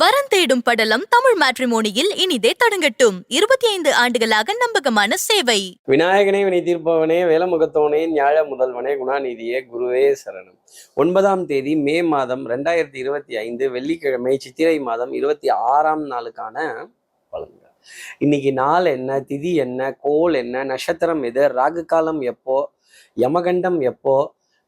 வரன் தேடும் படலம் தமிழ் மேட்ரிமோனியில் இனிதே தொடங்கட்டும். இருபத்தி ஐந்து ஆண்டுகளாக நம்பகமான சேவை. விநாயகனே வினை தீர்ப்பவனே வேலமுகத்தவனே ஞாழ முதல்வனே குணாநிதியே குருவே சரணம். ஒன்பதாம் தேதி மே மாதம் ரெண்டாயிரத்தி இருபத்தி ஐந்து வெள்ளிக்கிழமை சித்திரை மாதம் இருபத்தி ஆறாம் நாளுக்கான பலன்கள். இன்னைக்கு நாள் என்ன திதி என்ன கோல் என்ன நட்சத்திரம் எது ராகு காலம் எப்போ யமகண்டம் எப்போ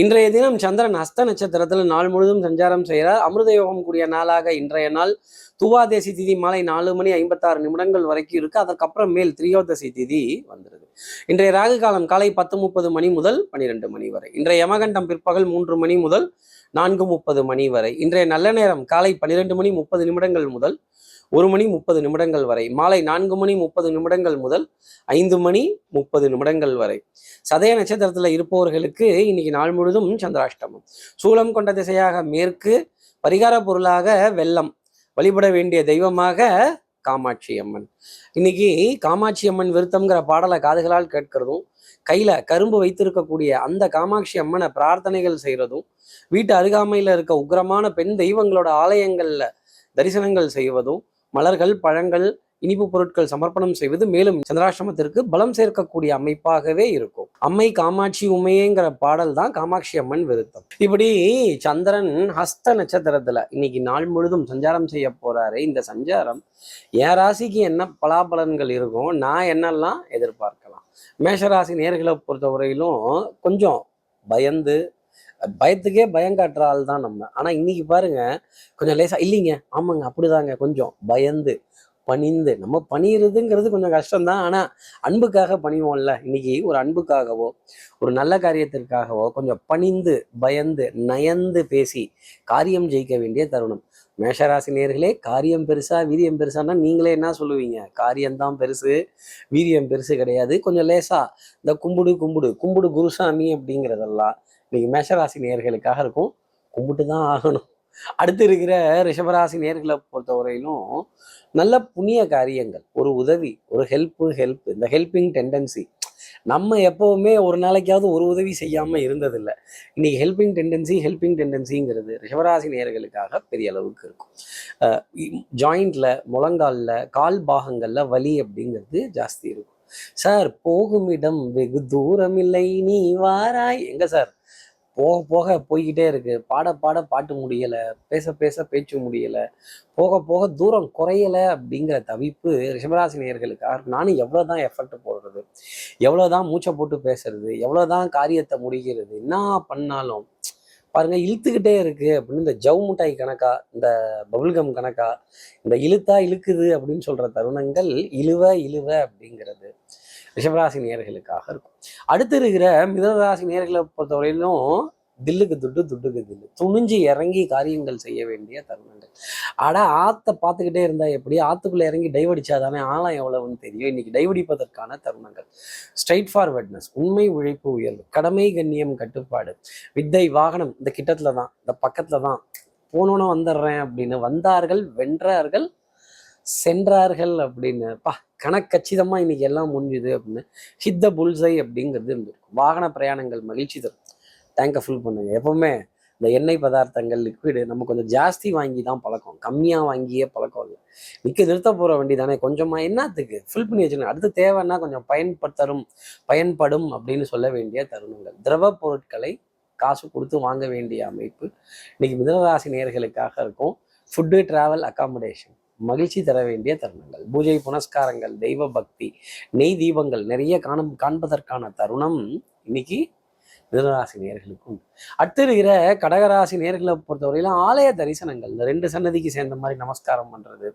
இன்றைய தினம் சந்திரன் ஹஸ்த நட்சத்திரத்தில் நாள் முழுதும் சஞ்சாரம் செய்கிறார். அமிர்த யோகம் கூடிய நாளாக இன்றைய நாள். துவாதேசி திதி மாலை நாலு மணி ஐம்பத்தாறு நிமிடங்கள் வரைக்கும் இருக்கு. அதற்கப்புறம் மேல் திரியோதசி திதி வந்துடுது இன்றைய ராகு காலம் காலை பத்து முப்பது மணி முதல் பனிரெண்டு மணி வரை. இன்றைய யமகண்டம் பிற்பகல் மூன்று மணி முதல் நான்கு முப்பது மணி வரை. இன்றைய நல்ல நேரம் காலை பன்னிரெண்டு மணி முப்பது நிமிடங்கள் முதல் ஒரு மணி முப்பது நிமிடங்கள் வரை. மாலை நான்கு மணி முப்பது நிமிடங்கள் முதல் ஐந்து மணி முப்பது நிமிடங்கள் வரை. சதய நட்சத்திரத்தில் இருப்பவர்களுக்கு இன்னைக்கு நாள் முழுதும் சந்திராஷ்டமம். சூலம் கொண்ட திசையாக மேற்கு பரிகார பொருளாக வெள்ளம். வழிபட வேண்டிய தெய்வமாக காமாட்சி அம்மன். இன்னைக்கு காமாட்சி அம்மன் விருத்தம்ங்கிற பாடலை காதுகளால் கேட்கிறதும் கையில கரும்பு வைத்திருக்கக்கூடிய அந்த காமாட்சி அம்மனை பிரார்த்தனைகள் செய்யறதும் வீட்டு அருகாமையில இருக்க உக்கிரமான பெண் தெய்வங்களோட ஆலயங்கள்ல தரிசனங்கள் செய்வதும் மலர்கள் பழங்கள் இனிப்பு பொருட்கள் சமர்ப்பணம் செய்வது மேலும் சந்திராசிரமத்திற்கு பலம் சேர்க்கக்கூடிய அமைப்பாகவே இருக்கும். அம்மை காமாட்சி உமையேங்கிற பாடல் தான் காமாட்சி அம்மன் விருத்தம். இப்படி சந்திரன் ஹஸ்த நட்சத்திரத்துல இன்னைக்கு நாள் முழுதும் சஞ்சாரம் செய்ய போறாரு. இந்த சஞ்சாரம் என் ராசிக்கு என்ன பலாபலன்கள் இருக்கும் நான் என்னெல்லாம் எதிர்பார்க்கலாம். மேஷராசி நேர்களை பொறுத்தவரையிலும் கொஞ்சம் பயந்து பயத்துக்கே பயம் காட்டுற ஆள் தான் நம்ம. ஆனால் இன்னைக்கு பாருங்க கொஞ்சம் லேசாக இல்லைங்க ஆமாங்க அப்படிதாங்க கொஞ்சம் பயந்து பணிந்து நம்ம பணிகிறதுங்கிறது கொஞ்சம் கஷ்டம்தான். ஆனால் அன்புக்காக பணிவோம்ல இன்னைக்கு ஒரு அன்புக்காகவோ ஒரு நல்ல காரியத்திற்காகவோ கொஞ்சம் பணிந்து பயந்து நயந்து பேசி காரியம் ஜெயிக்க வேண்டிய தருணம். மேஷராசி நேர்களே காரியம் பெருசா வீரியம் பெருசான்னா நீங்களே என்ன சொல்லுவீங்க? காரியம்தான் பெருசு வீரியம் பெருசு கிடையாது. கொஞ்சம் லேசா இந்த கும்புடு கும்புடு கும்புடு குருசாமி அப்படிங்கிறதெல்லாம் இன்னைக்கு மேஷராசி நேர்களுக்காக இருக்கும். கும்பிட்டு தான் ஆகணும். அடுத்து இருக்கிற ரிஷபராசி நேர்களை பொறுத்தவரையிலும் நல்ல புண்ணிய காரியங்கள் ஒரு உதவி ஒரு ஹெல்ப்பு ஹெல்ப் இந்த ஹெல்பிங் டெண்டன்சி நம்ம எப்பவுமே ஒரு நாளைக்காவது ஒரு உதவி செய்யாம இருந்ததில்லை. இன்னைக்கு ஹெல்பிங் டெண்டன்சி ஹெல்பிங் டெண்டன்சிங்கிறது ரிஷவராசி நேர்களுக்காக பெரிய அளவுக்கு இருக்கும். ஜாயிண்ட்ல முழங்கால்ல கால் பாகங்கள்ல வலி அப்படிங்கிறது ஜாஸ்தி இருக்கும். சார் போகும் இடம் வெகு தூரம் இல்லை நீ வாராய். எங்க சார்? போக போக போய்கிட்டே இருக்கு. பாட பாட பாட்டு முடியல. பேச பேச பேச்சு முடியல. போக போக தூரம் குறையல அப்படிங்கிற தவிப்பு ரிஷபராசி நேயர்களுக்காக இருக்கு. நானும் எவ்வளவுதான் எஃபர்ட் போடுறது எவ்வளவுதான் மூச்சை போட்டு பேசுறது எவ்வளவுதான் காரியத்தை முடிக்கிறது என்ன பண்ணாலும் பாருங்க இழுத்துக்கிட்டே இருக்கு அப்படின்னு இந்த ஜவு மிட்டாய் கணக்கா இந்த பபுல்கம் கணக்கா இந்த இழுத்தா இழுக்குது அப்படின்னு சொல்ற தருணங்கள் இழுவ இழுவ அப்படிங்கிறது. ரிஷபராசி நேர்களுக்காக இருக்கும். அடுத்து இருக்கிற மிதனராசி நேர்களை பொறுத்தவரையிலும் தில்லுக்கு துட்டு துட்டுக்கு தில்லு. துணிஞ்சு இறங்கி காரியங்கள் செய்ய வேண்டிய தருணங்கள். அட ஆத்தை பார்த்துக்கிட்டே இருந்தா எப்படி? ஆத்துக்குள்ள இறங்கி டைவடிச்சாதானே ஆழம் எவ்வளவுன்னு தெரியும். இன்னைக்கு டைவடிப்பதற்கான தருணங்கள். ஸ்ட்ரைட் ஃபார்வர்ட்னஸ் உண்மை உழைப்பு உயர்வு கடமை கண்ணியம் கட்டுப்பாடு வித்தை வாகனம் இந்த கிட்டத்துல தான் இந்த பக்கத்துல தான். போனோன்னு வந்துடுறேன் அப்படின்னு வந்தார்கள் வென்றார்கள் சென்றார்கள் அப்படின்னு பா கணக்கச்சிதமாக இன்னைக்கு எல்லாம் முடிஞ்சுது அப்படின்னு ஹித்த புல்சை அப்படிங்கிறது இருந்திருக்கும். வாகன பிரயாணங்கள் மகிழ்ச்சி தரும். டேங்கை ஃபுல் பண்ணுங்க. எப்பவுமே இந்த எண்ணெய் பதார்த்தங்கள் லிக்விடு நம்ம கொஞ்சம் ஜாஸ்தி வாங்கி தான் பழக்கம். கம்மியாக வாங்கியே பழக்கம் இல்லை. நிற்க நிறுத்த போகிற வண்டி தானே கொஞ்சமாக என்னத்துக்கு? ஃபில் பண்ணி வச்சுக்கணும். அடுத்து தேவைன்னா கொஞ்சம் பயன்படுத்தரும் பயன்படும் அப்படின்னு சொல்ல வேண்டிய தருணங்கள். திரவ பொருட்களை காசு கொடுத்து வாங்க வேண்டிய அமைப்பு இன்னைக்கு மிதனராசி நேர்களுக்காக இருக்கும். ஃபுட்டு ட்ராவல் அக்காமடேஷன் மகிழ்ச்சி தர வேண்டிய தருணங்கள். பூஜை புனஸ்காரங்கள் தெய்வ பக்தி நெய் தீபங்கள் நிறைய காணும் காண்பதற்கான தருணம் இன்னைக்கு மிதனராசி நேர்களுக்கும் அடுத்து இருக்கிற கடகராசி நேர்களை பொறுத்தவரையிலும் ஆலய தரிசனங்கள் இந்த ரெண்டு சன்னதிக்கு சேர்ந்த மாதிரி நமஸ்காரம் பண்றது.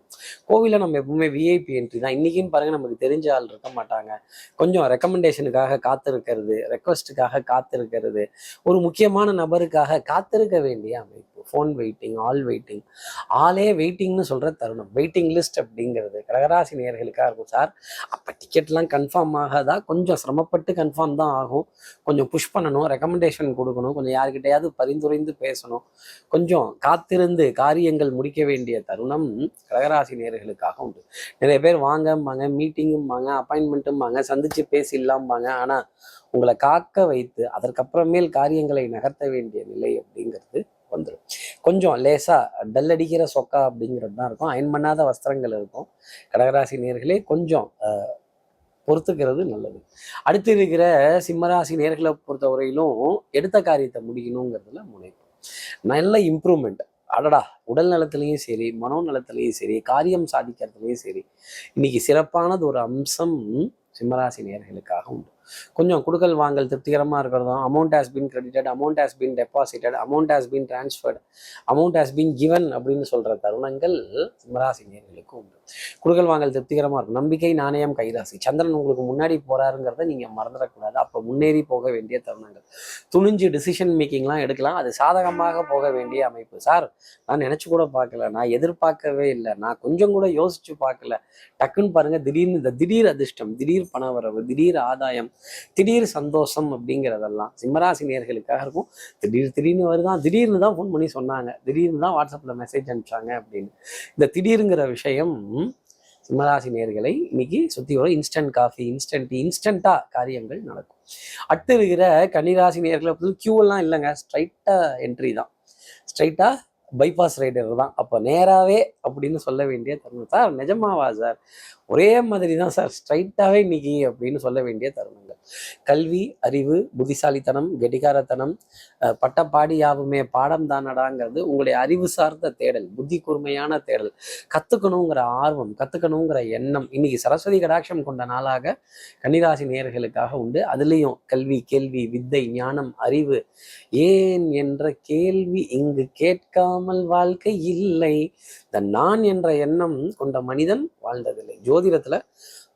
கோவிலில் நம்ம எப்பவுமே விஐபி என்ட்ரி தான். இன்னைக்குன்னு பாருங்க நமக்கு தெரிஞ்ச ஆள் இருக்க மாட்டாங்க. கொஞ்சம் ரெக்கமெண்டேஷனுக்காக காத்திருக்கிறது ரெக்வஸ்ட்டுக்காக காத்திருக்கிறது ஒரு முக்கியமான நபருக்காக காத்திருக்க வேண்டிய அமைப்பு. ஃபோன் வெயிட்டிங் ஆல் வெயிட்டிங் ஆளே வெயிட்டிங்னு சொல்கிற தருணம். வெயிட்டிங் லிஸ்ட் அப்படிங்கிறது. கடகராசி நேர்களுக்காக இருக்கும் சார். அப்போ டிக்கெட்லாம் கன்ஃபார்ம் ஆகாதா? கொஞ்சம் சிரமப்பட்டு கன்ஃபார்ம் தான் ஆகும். கொஞ்சம் புஷ் பண்ணணும் ரெக்கமெண்டேஷன் கொடுக்கணும். கொஞ்சம் யார்கிட்டையாவது பரிந்துரைந்து பேசணும். கொஞ்சம் காத்திருந்து காரியங்கள் முடிக்க வேண்டிய தருணம் கடகராசி நேர்களுக்காக உண்டு. நிறைய பேர் வாங்கம்பாங்க மீட்டிங்கும்பாங்க அப்பாயின்மெண்ட்டும்பாங்க சந்திச்சு பேசிடலாம்பாங்க. ஆனால் உங்களை காக்க வைத்து அதற்கப்புறமேல் காரியங்களை நகர்த்த வேண்டிய நிலை அப்படிங்கிறது வந்துடும் கொஞ்சம் லேசா டல் அடிக்கிற சொக்கா அப்படிங்கிறது தான் இருக்கும். அயன் பண்ணாத வஸ்திரங்கள் இருக்கும். கடகராசி நேர்களே கொஞ்சம் பொறுத்துக்கிறது நல்லது. அடுத்து இருக்கிற சிம்மராசி நேர்களை பொறுத்தவரையிலும் எடுத்த காரியத்தை முடிக்கணுங்கிறதுல முனைப்பு. நல்ல இம்ப்ரூவ்மெண்ட் அடடா உடல் நலத்திலையும் சரி மனோ நலத்திலையும் சரி காரியம் சாதிக்கிறதுலையும் சரி இன்னைக்கு சிறப்பானது ஒரு அம்சம் சிம்மராசி நேர்களுக்காக உண்டு. கொஞ்சம் கொடுக்கல் வாங்கல் திருப்திகரமாக இருக்கிறதும் amount has been credited amount has been deposited amount has been transferred amount has been given அப்படின்னு சொல்கிற தருணங்கள் சிம்மராசினியர்களுக்கு உண்டு. கொடுக்கல் வாங்கல் திருப்திகரமாக இருக்கும். நம்பிக்கை நாணயம் கைராசி. சந்திரன் உங்களுக்கு முன்னாடி போகிறாருங்கிறத நீங்கள் மறந்துடக்கூடாது. இப்போ முன்னேறி போக வேண்டிய தருணங்கள். துணிஞ்சு டிசிஷன் மேக்கிங்லாம் எடுக்கலாம். அது சாதகமாக போக வேண்டிய அமைப்பு. சார் நான் நினச்சி கூட பார்க்கல. நான் எதிர்பார்க்கவே இல்லை. நான் கொஞ்சம் கூட யோசிச்சு பார்க்கல. டக்குன்னு பாருங்க திடீர்னு இந்த திடீர் அதிர்ஷ்டம் திடீர் பணவரவு திடீர் ஆதாயம் திடீர் சந்தோஷம் அப்படிங்கிறதெல்லாம் சிம்மராசி நேர்களுக்காக இருக்கும். திடீர் திடீர்னு வருதான் திடீர்னு தான் ஃபோன் பண்ணி சொன்னாங்க. திடீர்னு தான் வாட்ஸ்அப்பில் மெசேஜ் அனுப்பிச்சாங்க அப்படின்னு. இந்த திடீருங்கிற விஷயம் சிம்மராசி நேர்களை இன்னைக்கு சுற்றி வரும். இன்ஸ்டன்ட் காஃபி இன்ஸ்டன்ட் இன்ஸ்டண்ட்டாக காரியங்கள் நடக்கும். அடுத்து இருக்கிற கன்னிராசி நேர்களை பொறுத்து கியூவெல்லாம் எல்லாம் இல்லைங்க. ஸ்ட்ரைட்டாக என்ட்ரி தான். ஸ்ட்ரைட்டாக பைபாஸ் ரைடர் தான். அப்போ நேராகவே அப்படின்னு சொல்ல வேண்டிய தருணம். சார் நிஜமாவா சார்? ஒரே மாதிரி தான் சார். ஸ்ட்ரைட்டாகவே இன்னைக்கு அப்படின்னு சொல்ல வேண்டிய தருணம். கல்வி அறிவு புத்திசாலித்தனம் கெட்டிகாரத்தனம் பட்டப்பாடி யாவுமே பாடம் தானடாங்கிறது உங்களுடைய அறிவு சார்ந்த தேடல் புத்தி கூர்மையான தேடல். கற்றுக்கணுங்கிற ஆர்வம் கற்றுக்கணுங்கிற எண்ணம் இன்னைக்கு சரஸ்வதி கடாட்சம் கொண்ட நாளாக கன்னிராசி நேயர்களுக்காக உண்டு. அதுலேயும் கல்வி கேள்வி வித்தை ஞானம் அறிவு. ஏன் என்ற கேள்வி இங்கு கேட்காமல் வாழ்க்கை இல்லை. இந்த நான் என்ற எண்ணம் கொண்ட மனிதன் வாழ்ந்ததில்லை. ஜோதிடத்துல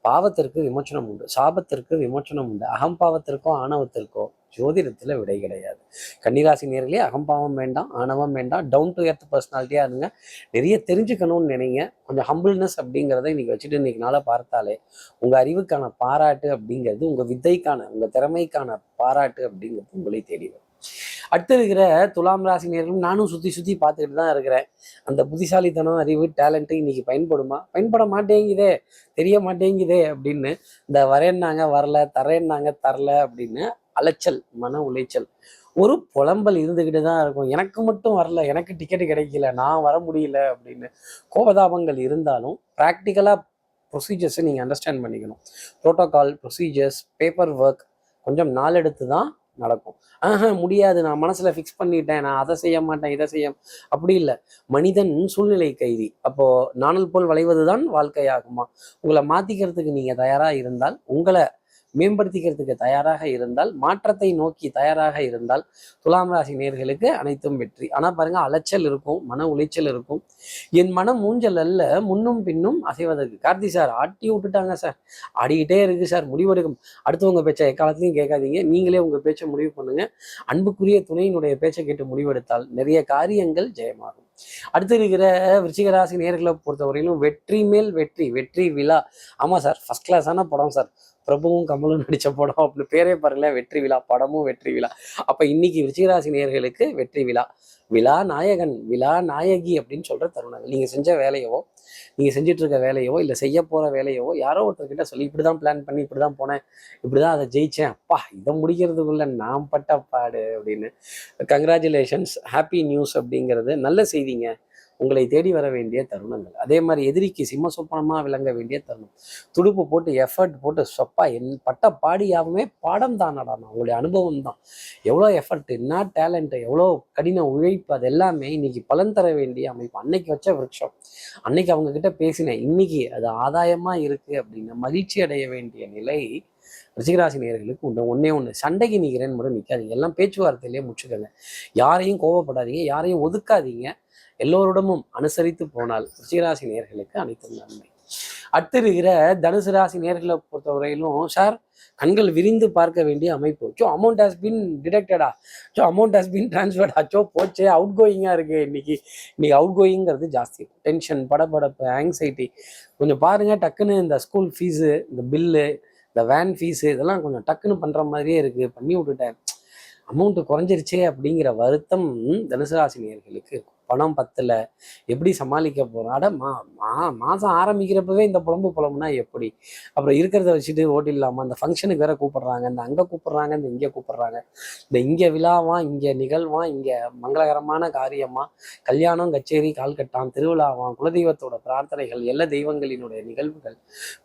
பாவத்திற்கு விமோச்சனம் உண்டு. சாபத்திற்கு விமோச்சனம் உண்டு. அகம்பாவத்திற்கோ ஆணவத்திற்கோ ஜோதிடத்தில் விடை கிடையாது. கன்னிராசி நேர்களே அகம்பாவம் வேண்டாம் ஆணவம் வேண்டாம். டவுன் டு எர்த் பர்சனாலிட்டியாக இருங்க. நிறைய தெரிஞ்சுக்கணும்னு நினைங்க. கொஞ்சம் ஹம்பிள்னஸ் அப்படிங்கிறத இன்னைக்கு வச்சுட்டு இன்னைக்கு நாளை பார்த்தாலே உங்கள் அறிவுக்கான பாராட்டு அப்படிங்கிறது உங்கள் வித்தைக்கான உங்கள் திறமைக்கான பாராட்டு அப்படிங்கிறது உங்களை தேடி வரும். அடுத்து இருக்கிற துலாம் ராசி நேர்களும் நானும் சுற்றி சுற்றி பார்த்துக்கிட்டு தான் இருக்கிறேன். அந்த புத்திசாலித்தனம் அறிவு டேலண்ட்டு இன்னைக்கு பயன்படுமா? பயன்பட மாட்டேங்குதே. தெரிய மாட்டேங்குதே அப்படின்னு இந்த வரேன்னாங்க வரல தரேன்னாங்க தரல அப்படின்னு அலைச்சல் மன உளைச்சல். ஒரு புலம்பல் இருந்துக்கிட்டு தான் இருக்கும். எனக்கு மட்டும் வரல எனக்கு டிக்கெட் கிடைக்கல நான் வர முடியல அப்படின்னு கோபதாபங்கள் இருந்தாலும் ப்ராக்டிக்கலாக ப்ரொசீஜர்ஸை நீங்கள் அண்டர்ஸ்டாண்ட் பண்ணிக்கணும். ப்ரோட்டோகால் ப்ரொசீஜர்ஸ் பேப்பர் ஒர்க் கொஞ்சம் நாள் எடுத்து தான் நடக்கும். ஆஹா முடியாது. நான் மனசுல ஃபிக்ஸ் பண்ணிட்டேன். நான் அதை செய்ய மாட்டேன் இதை செய்ய அப்படி இல்லை. மனிதன் சூழ்நிலை கைதி. அப்போ நாணல் போல் வளைவதுதான் வாழ்க்கையாகுமா? உங்களை மாத்திக்கிறதுக்கு நீங்க தயாரா இருந்தால் உங்களை மேம்படுத்திக்கிறதுக்கு தயாராக இருந்தால் மாற்றத்தை நோக்கி தயாராக இருந்தால் துலாம் ராசி நேர்களுக்கு அனைத்தும் வெற்றி. ஆனா பாருங்க அலைச்சல் இருக்கும் மன உளைச்சல் இருக்கும். என் மனம் மூஞ்சல் அல்ல முன்னும் பின்னும் அசைவதற்கு. கார்த்தி சார் ஆட்டி விட்டுட்டாங்க சார். ஆடிக்கிட்டே இருக்கு சார் முடிவெடுக்கும் அடுத்தவங்க பேச்சை எக்காலத்துலையும் கேட்காதீங்க. நீங்களே உங்க பேச்சை முடிவு பண்ணுங்க. அன்புக்குரிய துணையினுடைய பேச்சை கேட்டு முடிவெடுத்தால் நிறைய காரியங்கள் ஜெயமாகும். அடுத்து இருக்கிற விருச்சிகராசி நேர்களை பொறுத்தவரையிலும் வெற்றி மேல் வெற்றி வெற்றி விழா. ஆமா சார் ஃபர்ஸ்ட் கிளாஸான படம் சார். பிரபுவும் கமலும் நடித்த படம் அப்படின்னு பேரே பாருங்களேன் வெற்றி விழா படமும் வெற்றி விழா. அப்போ இன்னைக்கு விருச்சிகராசி நேர்களுக்கு வெற்றி விழா. விழா நாயகன் விழா நாயகி அப்படின்னு சொல்கிற தருணங்கள் நீங்கள் செஞ்ச வேலையவோ நீங்கள் செஞ்சுட்டு இருக்க வேலையோ இல்லை செய்ய போகிற வேலையவோ யாரோ ஒருத்தர்கிட்ட சொல்லி இப்படிதான் பிளான் பண்ணி இப்படி தான் போனேன் இப்படிதான் அதை ஜெயிச்சேன் அப்பா இதை முடிக்கிறதுக்குள்ள நான் பட்ட பாடு அப்படின்னு. கங்க்ராச்சுலேஷன்ஸ் ஹாப்பி நியூஸ் அப்படிங்கிறது நல்ல செய்திங்க. உங்களை தேடி வர வேண்டிய தருணங்கள். அதே மாதிரி எதிரிக்கு சிம்ம சொப்பனமாக விளங்க வேண்டிய தருணம். துடுப்பு போட்டு எஃபர்ட் போட்டு சொப்பா. என் பட்ட பாடியாகவுமே பாடம் தானடா நான். உங்களுடைய அனுபவம் தான். எவ்வளோ எஃபர்ட் என்ன டேலண்ட் எவ்வளோ கடின உழைப்பு அது எல்லாமே இன்னைக்கு பலன் தர வேண்டிய அமைப்பு. அன்னைக்கு வச்ச விருட்சம் அன்னைக்கு அவங்க கிட்ட பேசினேன். இன்னைக்கு அது ஆதாயமாக இருக்கு அப்படின்னு மகிழ்ச்சி அடைய வேண்டிய நிலை ரிஷிகராசி நேர்களுக்கு உண்டு ஒன்னே ஒன்று சண்டைக்கு நிற்கிறேன்னு மட்டும் நிற்காதீங்க எல்லாம் பேச்சுவார்த்தையிலேயே முடிச்சுக்கோங்க. யாரையும் கோவப்படாதீங்க. யாரையும் ஒதுக்காதீங்க. எல்லோரிடமும் அனுசரித்து போனால் ரிஷிகராசி நேயர்களுக்கு அனைத்தும் நன்மை. அடுத்து இருக்கிற தனுசு ராசி நேர்களை பொறுத்தவரையிலும் சார் கண்கள் விரிந்து பார்க்க வேண்டிய அமைப்பு. So amount has been டிடெக்டடா so amount has been transferred ஆச்சோ போச்சே அவுட் கோயிங்காக இருக்கு இன்னைக்கு. இன்னைக்கு அவுட் கோயிங்கிறது ஜாஸ்தி. டென்ஷன் படபடப்பு ஆங்ஸைட்டி கொஞ்சம் பாருங்க டக்குன்னு இந்த ஸ்கூல் ஃபீஸு இந்த பில்லு இந்த வேன் ஃபீஸு இதெல்லாம் கொஞ்சம் டக்குன்னு பண்ணுற மாதிரியே இருக்கு பண்ணி விட்டுட்டேன் அமௌண்ட்டு குறைஞ்சிருச்சே அப்படிங்கிற வருத்தம் தனுசு ராசி இருக்கும். பணம் பத்தல. எப்படி சமாளிக்க போறோம் அட மா மா மாதம் ஆரம்பிக்கிறப்பவே இந்த புலம்பு புலம்புனா எப்படி? அப்புறம் இருக்கிறத வச்சுட்டு ஓட்டிடலாமா? இந்த ஃபங்க்ஷனுக்கு வேற கூப்பிடுறாங்க. இந்த அங்கே கூப்பிடுறாங்க இந்த இங்கே கூப்பிடுறாங்க. இந்த இங்கே விழாவா இங்கே நிகழ்வா இங்கே மங்களகரமான காரியமா? கல்யாணம் கச்சேரி கால்கட்டான் திருவிழாவாம் குலதெய்வத்தோட பிரார்த்தனைகள் எல்லா தெய்வங்களினுடைய நிகழ்வுகள்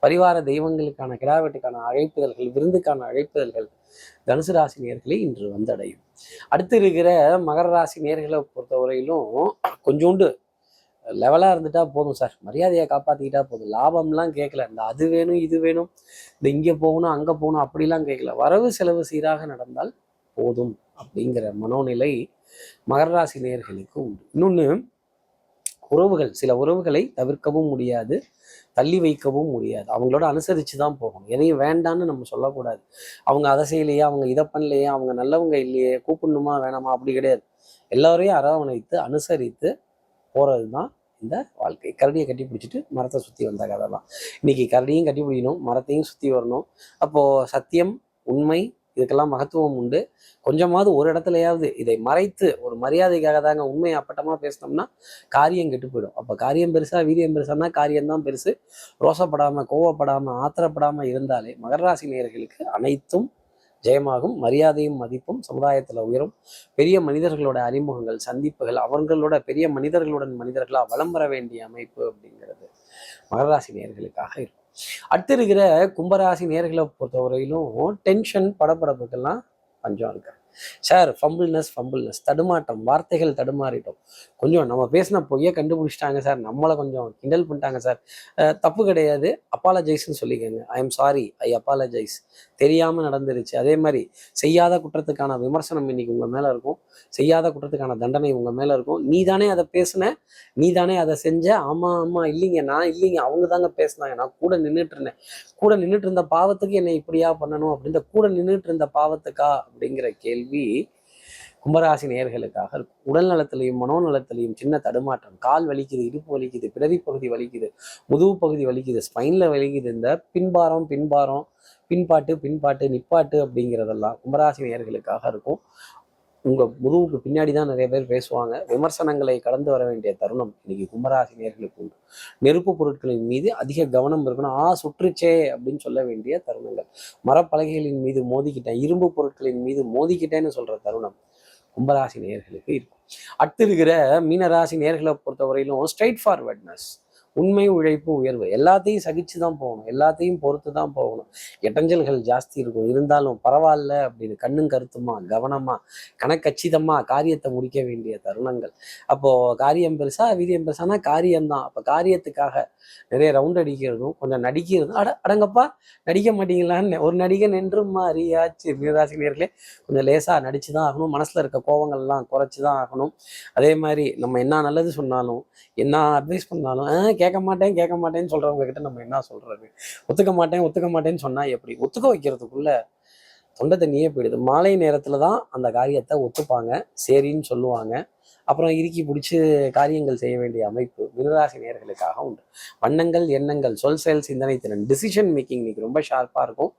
பரிவார தெய்வங்களுக்கான கிடாவெட்டுக்கான அழைப்புதல்கள் விருந்துக்கான அழைப்புதல்கள் தனுசு ராசி இன்று வந்தடையும். அடுத்து இருக்கிற மகர ராசி நேர்களை பொறுத்தவரையிலும் கொஞ்சோண்டு லெவலாக இருந்துட்டா போதும் சார். மரியாதையை காப்பாற்றிக்கிட்டா போதும். லாபம்லாம் கேட்கல இந்த அது வேணும் இது வேணும். இந்த இங்கே போகணும் அங்கே போகணும் அப்படிலாம் கேட்கல வரவு செலவு சீராக நடந்தால் போதும் அப்படிங்கிற மனோநிலை மகர ராசி நேர்களுக்கு உண்டு. இன்னொன்று உறவுகள் சில உறவுகளை தவிர்க்கவும் முடியாது தள்ளி வைக்கவும் முடியாது. அவங்களோட அனுசரித்து தான் போகணும். எதையும் வேண்டான்னு நம்ம சொல்லக்கூடாது. அவங்க அதை செய்யலையே அவங்க இதை பண்ணலையே அவங்க நல்லவங்க இல்லையே கூப்பிடணுமா வேணாமா அப்படி கிடையாது. எல்லாரையும் அரவணைத்து அனுசரித்து போகிறது தான் இந்த வாழ்க்கை. கரடியை கட்டி பிடிச்சிட்டு மரத்தை சுற்றி வந்த கதை தான். இன்னைக்கு கரடியும் கட்டி பிடிக்கணும் மரத்தையும் சுற்றி வரணும். அப்போது சத்தியம் உண்மை இதுக்கெல்லாம் மகத்துவம் உண்டு. கொஞ்சமாவது ஒரு இடத்துலையாவது இதை மறைத்து ஒரு மரியாதைக்காக தாங்க உண்மையை அப்பட்டமாக பேசினோம்னா காரியம் கெட்டு போயிடும். அப்போ காரியம் பெருசா வீரியம் பெருசானா காரியம்தான் பெருசு. ரோசப்படாமல் கோவப்படாமல் ஆத்திரப்படாமல் இருந்தாலே மகர ராசி நேயர்களுக்கு அனைத்தும் ஜெயமாகும். மரியாதையும் மதிப்பும் சமுதாயத்தில் உயரும். பெரிய மனிதர்களோட அறிமுகங்கள் சந்திப்புகள் அவங்களோட பெரிய மனிதர்களுடன் மனிதர்களாக வலம் வர வேண்டிய அமைப்பு அப்படிங்கிறது மகர ராசி இருக்கும். அடுத்து இருக்கிற கும்பராசி நேர்களை பொறுத்தவரையிலும் டென்ஷன் படப்படப்புக்கெல்லாம் பஞ்சம் இருக்கு. சார் ஃபம்பிள்னஸ் ஃபம்பிள்னஸ் தடுமாட்டம் வார்த்தைகள் தடுமாறிட்டோம். கொஞ்சம் நம்ம பேசின பொய்யை கண்டுபிடிச்சிட்டாங்க சார் நம்மளை கொஞ்சம் கிண்டல் பண்ணிட்டாங்க சார் அஹ் தப்பு கிடையாது. அப்பாலஜைஸ்ன்னு சொல்லிக்கோங்க. I am sorry I apologise தெரியாமல் நடந்துருச்சு. அதே மாதிரி செய்யாத குற்றத்துக்கான விமர்சனம் இன்னைக்கு உங்கள் மேலே இருக்கும். செய்யாத குற்றத்துக்கான தண்டனை உங்கள் மேலே இருக்கும். நீ தானே அதை பேசின? நீ தானே அதை செஞ்ச? ஆமாம் ஆமாம் இல்லைங்க. நான் இல்லைங்க. அவங்க தாங்க பேசுனாங்க. நான் கூட நின்றுட்டு இருந்தேன். கூட நின்றுட்டு இருந்த பாவத்துக்கு என்னை இப்படியா பண்ணணும்? அப்படின்ற கூட நின்றுட்டு இருந்த பாவத்துக்கா? அப்படிங்கிற கேள்வி. கும்பராசி நேயர்களுக்காக இருக்கும். உடல் நலத்திலையும் மனோநலத்திலையும் சின்ன தடுமாற்றம். கால் வலிக்குது இடுப்பு வலிக்குது பிறவி பகுதி வலிக்குது முதுகு பகுதி வலிக்குது ஸ்பைனில் வலிக்குது. இந்த பின்பாரம் பின்பாரம் பின்பாட்டு பின்பாட்டு நிப்பாட்டு அப்படிங்கிறதெல்லாம் கும்பராசி நேயர்களுக்காக இருக்கும். உங்கள் முதுகுக்கு பின்னாடி தான் நிறைய பேர் பேசுவாங்க. விமர்சனங்களை கடந்து வர வேண்டிய தருணம் இன்னைக்கு கும்பராசி நேயர்களுக்கு உண்டு. நெருப்பு பொருட்களின் மீது அதிக கவனம் இருக்கணும். ஆ சுற்றுச்சே அப்படின்னு சொல்ல வேண்டிய தருணங்கள். மரப்பலகைகளின் மீது மோதிக்கிட்டேன். இரும்பு பொருட்களின் மீது மோதிக்கிட்டேன்னு சொல்கிற தருணம் கும்பராசி நேர்களுக்கு இருக்கும். அடுத்து இருக்கிற மீனராசி நேர்களை பொறுத்தவரையிலும் ஸ்ட்ரைட் ஃபார்வர்ட்னஸ் உண்மை உழைப்பு உயர்வு எல்லாத்தையும் சகிச்சு தான் போகணும். எல்லாத்தையும் பொறுத்து தான் போகணும். இடைஞ்சல்கள் ஜாஸ்தி இருக்கும். இருந்தாலும் பரவாயில்ல அப்படின்னு கண்ணும் கருத்துமா கவனமா கணக்கச்சிதமா காரியத்தை முடிக்க வேண்டிய தருணங்கள். அப்போ காரியம் பெருசா வீரியம் பெருசானா காரியம்தான் அப்போ காரியத்துக்காக நிறைய ரவுண்ட் அடிக்கிறதும் கொஞ்சம் நடிக்கிறதும் அட அடங்கப்பா நடிக்க மாட்டீங்களான்னு ஒரு நடிகன் என்று மாறியாச்சு. மீனராசினியர்களே கொஞ்சம் லேசாக நடிச்சு தான் ஆகணும். மனசில் இருக்க கோவங்கள்லாம் குறைச்சி தான் ஆகணும். அதே மாதிரி நம்ம என்ன நல்லது சொன்னாலும் என்ன அட்வைஸ் பண்ணாலும் கேட்க மாட்டேன் கேட்க மாட்டேன்னு சொல்றவங்க கிட்ட நம்ம என்ன சொல்கிறது ஒத்துக்க மாட்டேன் ஒத்துக்க மாட்டேன்னு சொன்னால் எப்படி? ஒத்துக்க வைக்கிறதுக்குள்ள தொண்டை தண்ணியே போயிடுது. மாலை நேரத்தில் தான் அந்த காரியத்தை ஒத்துப்பாங்க சரின்னு சொல்லுவாங்க. அப்புறம் இறுக்கி பிடிச்சி காரியங்கள் செய்ய வேண்டிய அமைப்பு மிருராசி நேர்களுக்காக உண்டு. வண்ணங்கள் எண்ணங்கள் சொல் செயல் சிந்தனை திறன் டிசிஷன் மேக்கிங் இன்னைக்கு ரொம்ப ஷார்ப்பாக இருக்கும்.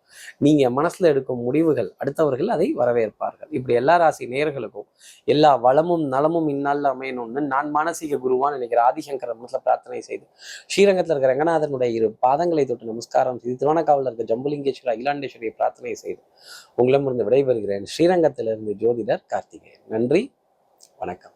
நீங்கள் மனசில் எடுக்கும் முடிவுகள் அடுத்தவர்கள் அதை வரவேற்பார்கள். இப்படி எல்லா ராசி நேயர்களுக்கும் எல்லா வளமும் நலமும் இந்நாளில் அமையணும்னு நான் மானசீக குருவான்னு நினைக்கிற ஆதிசங்கர மனசில் பிரார்த்தனை செய்து ஸ்ரீரங்கத்தில் இருக்கிற ரங்கநாதனுடைய இரு பாதங்களை தொட்டு நமஸ்காரம் செய்து திருவண்ணாக்காவில் இருக்க ஜம்புலிங்கேஸ்வரர் அகிலாண்டேஸ்வரியை பிரார்த்தனை செய்து உங்களிடமிருந்து விடைபெறுகிறேன் ஸ்ரீரங்கத்திலிருந்து ஜோதிடர் கார்த்திகேயன். நன்றி வணக்கம்.